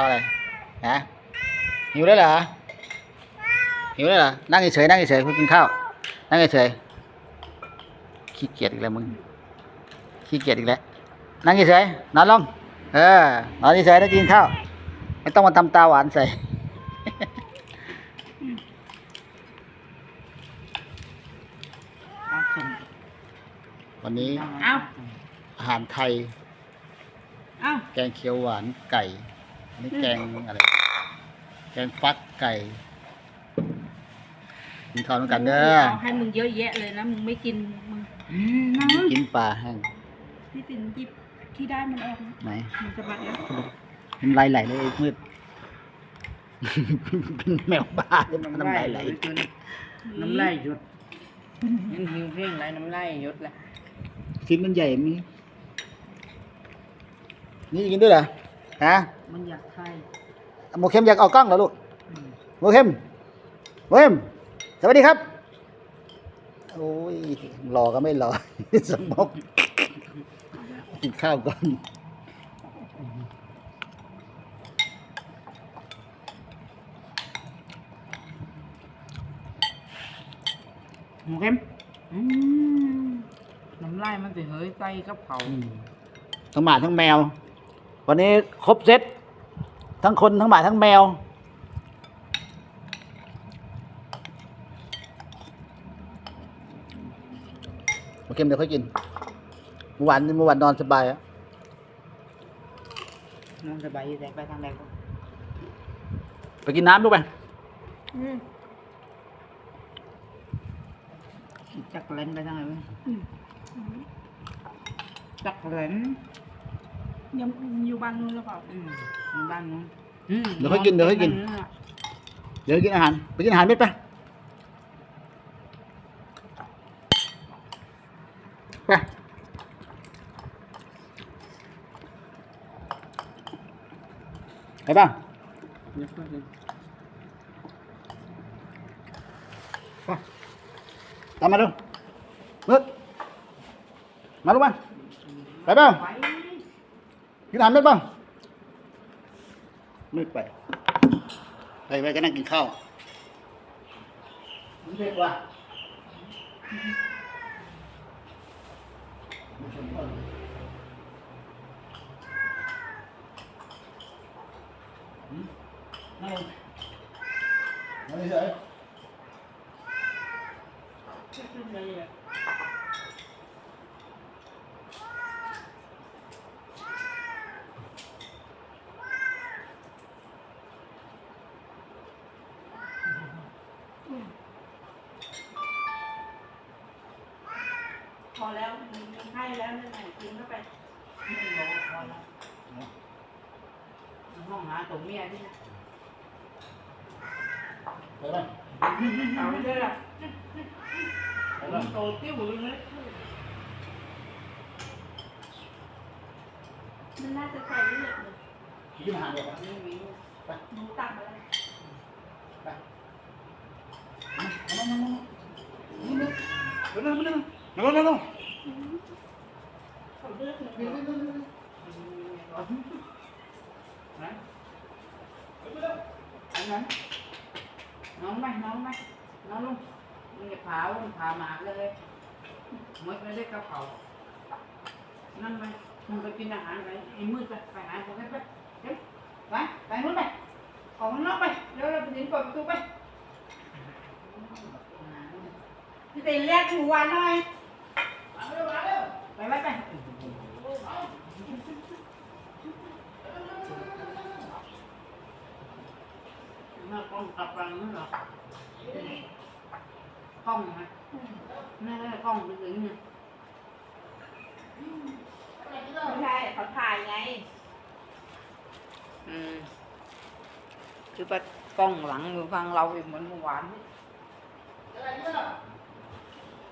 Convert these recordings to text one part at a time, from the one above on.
ข้าวอะไรฮะหิวได้วเหรอหิวได้วเหรอนั่งเฉยๆนั่งเฉยๆคุยกินข้าวนั่งเฉยๆขี้เกียจอีกแล้วมึงขี้เกียจอีกแล้วนั่งเฉยๆนอนลงเออนอนเฉยๆแล้วกินข้าวไม่ต้องมาทำตาหวานใส่เอาส่งวันนี้เอาอาหารไทยเอาแกงเขียวหวานไก่ อันนี้แกงอะไร แกงฟักไก่กินข้าวด้วยกันเด้อเอาให้มึงเยอะแยะเลยนะมึงไม่กินมึงอืมนั่งกินปลาแห้งพี่ตินหยิบที่ได้มันออกนะไหนมันจะบัดแล้วน้ำลายไหลเลยไอ้มืดเป็นแมวบ้าเลยมันน้ำลายไหลจนน้ำลายหยดยังหิวเพียงไรน้ำลายหยดเลยชิ้นมันใหญ่มีนี่กินด้วยเหรอ ฮะมันอยากไทยโมเข้มอยากออกกล้องเหรอลูกโมเข้มโมเข้มสวัสดีครับ โอ้ยรอก็ไม่รอสมองกินข้าวก่อนหมูเข้มอืมน้ำลายมันจะเฮ้ยใส่กับเขาทั้งหมาทั้งแมว วันนี้ครบเซตทั้งคนทั้งหมาทั้งแมว โอเคเดี๋ยวค่อยกินเมื่อวานเมื่อวานนอนสบายอะนอนสบายอยู่แต่ไปทางใดก็ไปกินน้ำลูกไปอืมจักเล่นไปทางไหนวะจักเล่น ยังอยู่บ้านนู้นหรือเปล่าอืมอยู่บ้านนู้นอืมเดี๋ยวค่อยกินเดี๋ยวค่อยกินเดี๋ยวกินอาหารไปกินอาหารเม็ดไปไปไปบ้างเดี๋ยวค่อยกินตามมาดูมึกมาลูกมาไปบ้าง ไป กินอาหารเม็ดบ้างมืดไปไปไปก็นั่งกินข้าวมันเผ็ดว่ะหืมนั่งลงนั่งเฉย พอแล้วมึงให้แล้วนั่นแหละกินเข้าไปไม่รอพอแล้วห้องหาตัวเมียที่นะไปบ้างเอาไปเลยล่ะไปบ้างโตติ้วเลยนะมันน่าจะใส่เลือดเลยกินอาหารเดี๋ยวไม่มีหนูตักอะไรไปนั่งนั่งนั่งนั่งนั่งนั่งนั่งนั่งนั่งนั่งนั่งเขา เลือดหนูนะอันนั้นน้องไปน้องไปน้องลุงมึงจะพามึงพาหมากเลยมดไม่ได้กระเป๋านั่งไปมึงไปกินอาหารไปไอ้มืดไปไปหาคนนั้ไปไปไปนู้นไปออกข้างไปเดี๋ยวเราไปถึงเปิดประตูไป พี่ตินเรียกหนูวันหน่อยไปไปไปหน้ากล้องกลับรังนั่นเหรอกล้องนะแม่กล้องไปถึงเนี่ยไม่ใช่เขาถ่ายไง อืมคือว่ากล้องหลังอยู่ฟังเราอีกเหมือนเมื่อวานนี่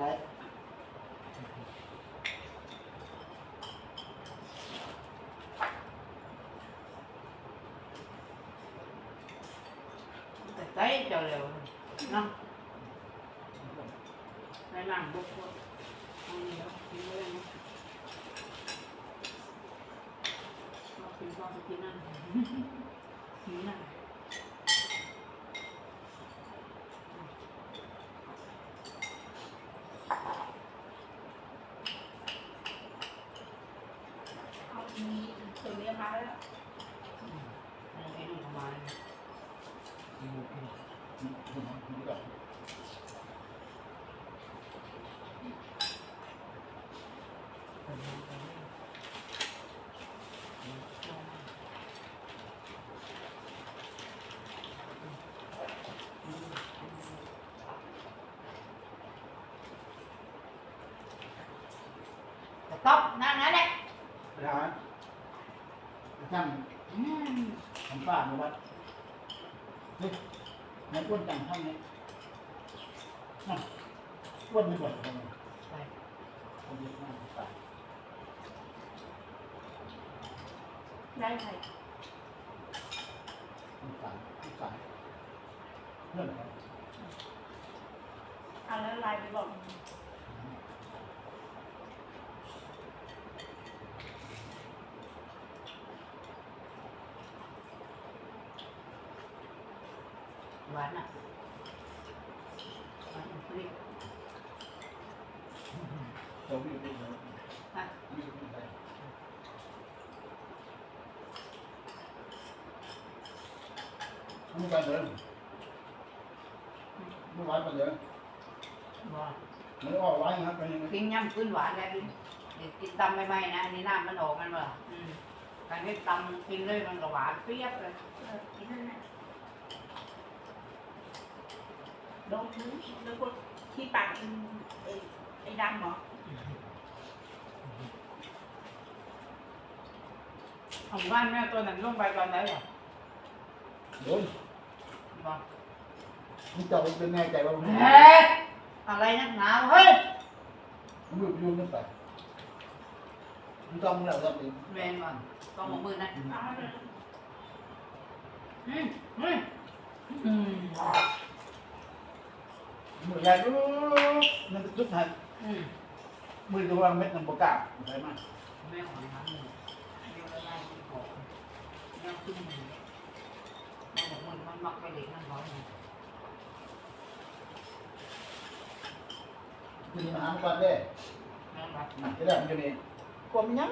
วขึ้นไร แต่ใจเจะเร็วเนาะในหลังบุกบุกเอาเดี๋ยวกินเลยนะเรากินก็ไปกินนั่นกินนั่น เอามีถึงเรียนมาแล้ว เอาไอ้นี่เข้ามาเลย ต๊อบนั่งนั่นแหละ ไปทำไหมไปช่างอืมทำฝ้าในวัดเฮ้ยนายอ้วนจังห้องนี้น่ะอ้วนไม่บ่นทำไมไปคนเยอะมากไปได้ใครสงสารสงสารเพื่อนเขาเอาแล้วไลน์ไปบอก หวานอะหวานฟรีเราวิ่งไปเลยอะวิ่งไปเมื่อวานเลยเมื่อวานไปเลยบ่มันออกไว้ครับเป็นยังไงกินย่ำขึ้นหวานแล้วดิเดี๋ยวกินตำใหม่ๆนะอันนี้น้ำมันออกมันบ่อืมการที่ตำกินเลยมันก็หวานเปรี้ยบเลยเออกินนั่นแหละ ลงพื้นแล้วก็ที่ปากเป็นไอ้ไอ้ดำเหรอของบ้านแม่ตัวนั้นลงไปตอนไหนหรอเดี๋ยวบ่มึงจะเป็นไงใจว่ามึงเฮ้ยอะไรนักหนาวเฮ้ยมึงอยู่ยุ่งนึกไปมึงต้องมึงแล้วต้องดีแมนบ่ต้องหมกมือนะเอาเลยอืมอืมอืม มือใหญ่รู้นั่นเป็นจุดไหนอืมมือตัวเม็ดน้ำปลากาใช่ไหมแม่ของน้ำหนึ่งเดี๋ยวละลายที่ของยังขึ้นหนึ่งแม่บอกมันมันมักไปเด็กนั่นเขาเนี่ยคือมีอาหารก่อนเด้แม่รับหนักที่แรกมันอยู่นี่กลมยัง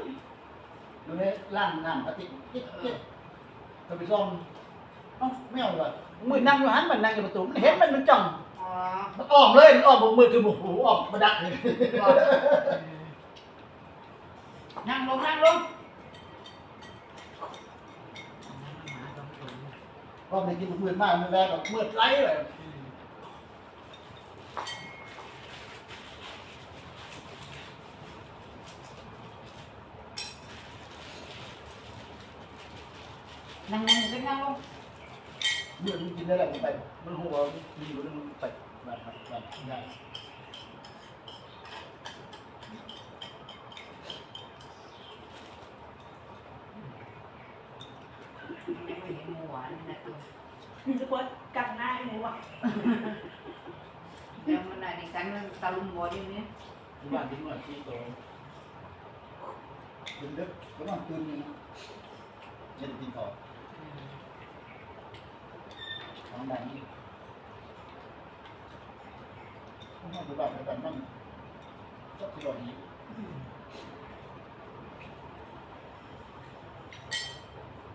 อยู่ในร่างน้ำปฏิกิ๊กกิ๊กถ้าไปซ่อมเอ้าไม่เอาเลยมือนั่งอยู่หันมันนั่งอยู่ประตูมันเห็นมันมันจ้อง มันอ้อมเลยมันอ้อมบนมือคือบุกหูอ้อมมาดักเลยก็นั่งลงนั่งลงอ้อมในกินมืดมากมันแรงแบบมืดไร้เลยนั่งนั่งไปนั่งลงมืดมันกินได้แหละมันไปมันหัวมีอยู่แล้วมันไปแบบแบบแบบได้ยังไม่เห็นหมูหวานนะตัวทุกคนกันหน้าไอ้หนูอะเดี๋ยวมันอะไร กันมันตะลุมบออยู่เนี่ยที่บ้านที่นู่นที่โตตื่น ดึกก็ต้องตื่นนี่นะเย็นกินข้างแดงนี่ผมว่าแบบแบบนั้นชอบที่แบบนี้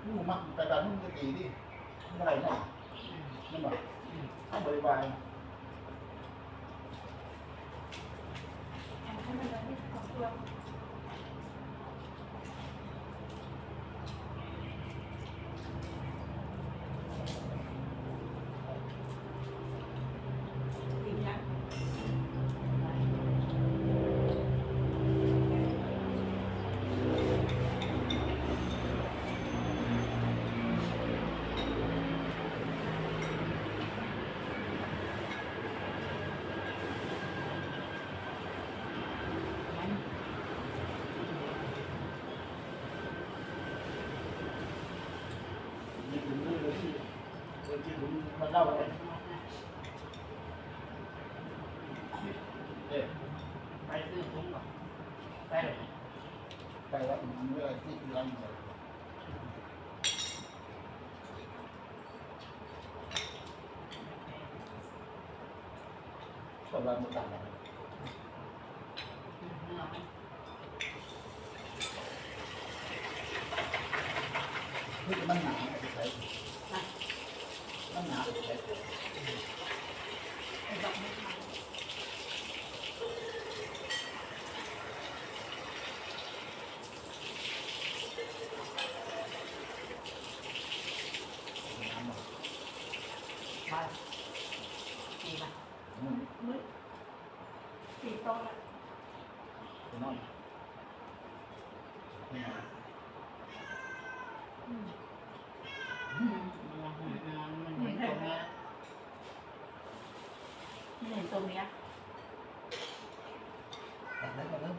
ลูกมักแต่กานมึงจะตีดิไม่ไร่เนี่ยนั่นหรอเอาบริวารให้มันเลยที่ของตัวกินยัง กินมันเล่าเลยเอ๊ะ ไปซื้อถุงก่อนไปเลยไปแล้วมันเรื่องที่ร้านเลยชอบร้านมันต่างกันเนื้อมัน คือมันหนาใส่มันหนาใส่ ไอ้ดอกไม้ไม้ ไปดีป่ะ อืม มืดสี่โต๊ะละ นอน อืม อืมมันเห็นตรงนี้ ไม่เห็นตรงเนี้ย แอบเลยแอบเลย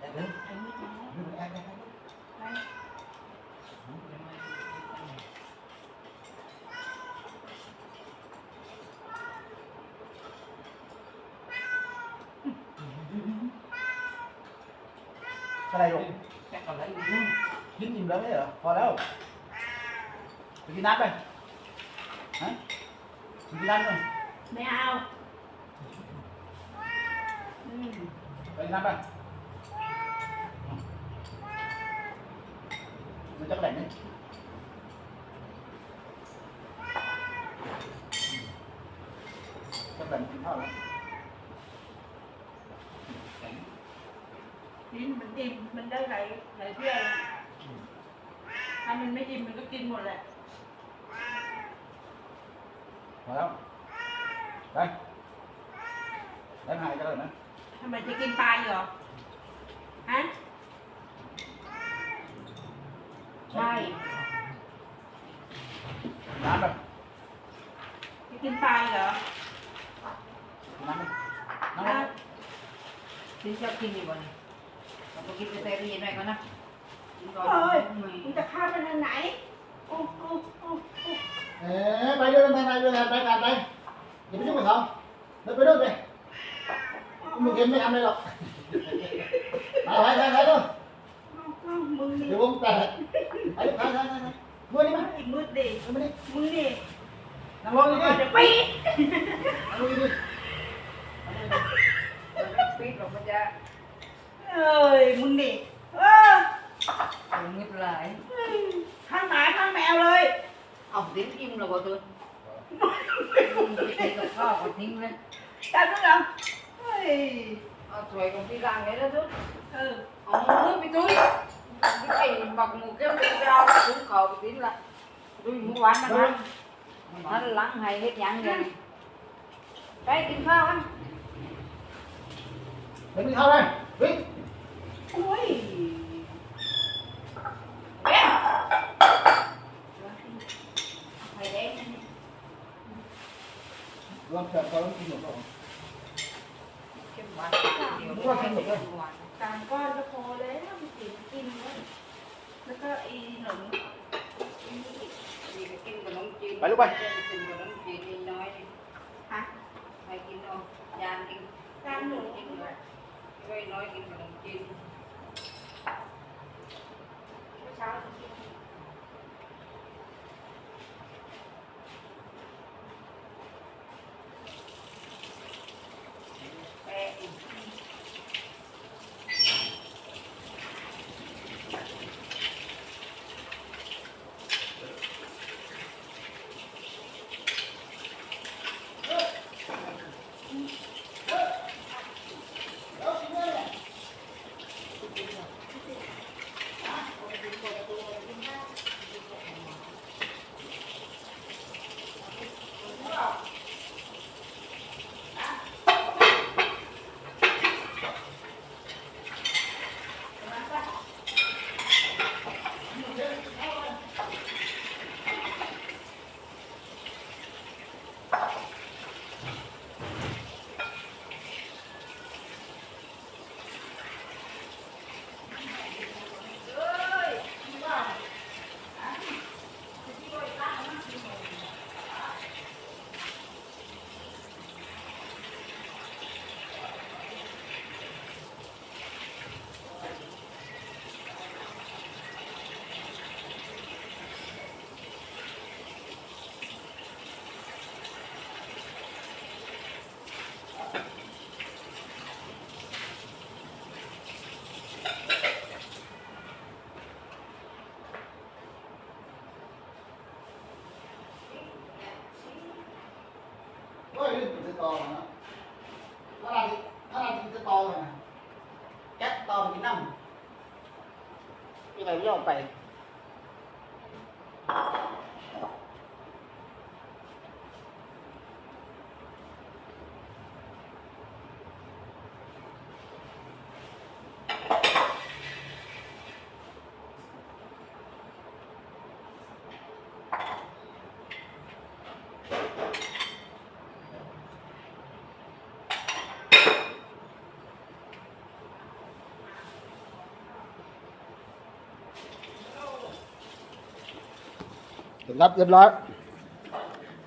แอบเลย ไอ้มืดมาแล้ว ดูแอบแอบ ไป อะไรลูกแค่อะไรอยู่กินอิ่มแล้วไม่เหรอ พอแล้วไปกินน้ำไป ฮะไปกินน้ำก่อนไม่เอาอืมไปกินน้ำไปมันจะแบ่งไหมจะแบ่งกินข้าวแล้ว กินมัน อิ่มมันได้หลายหลายเที่ยวเลยถ้ามันไม่อิ่มมันก็กินหมดแหละพอแล้วไปไปหายกันเลยนะทำไมจะกินปลาอยู่เหรอฮะใช่น้ำไปจะกินปลาอยู่เหรอน้ำไปน้ำไปอะที่ชอบกินอยู่วันนี้ เราไปกินกาแฟดีหน่อยก่อนนะกินก่อนเฮ้ยหน่อยมึงจะข้ามไปทางไหนโอ้โอ้โอ้โอ้เอ๊ะไปด้วยไปไปด้วยไปไปไปอย่าไปยุ่งกับเขาเดินไปด้วยไปมึงเห็นไม่ทำอะไรหรอกไปไปไปไปด้วย เอ้ามึงนี่ เดี๋ยววงแตกไปไปไปไปไปมือนี่มั้ย ไอ้มืดดิ มือนี่ มึงนี่ นั่งลงนี่ดิ เดี๋ยวปี๊ด นั่งลงนี่ดิ มันไม่ปิดหรอกมันจะ เอ้ยมึงนี่เออ เอาเงียบหลาย ข้างหมาข้างแมวเลย เอาทิ้งอิ่มแล้วบ่ตัวกินกับข้าวก็ทิ้งเลย จับด้วยเหรอเฮ้ย เอาถ้วยของที่ร้านไงแล้วทุก เออ เอามือไปตุ้ย ไอ้บักหมูแก้วเป็นเราถึงเขาไปทิ้งละดูหมูหวานนะครับนั่นหลังให้เขนม ถึงครับเรียบร้อย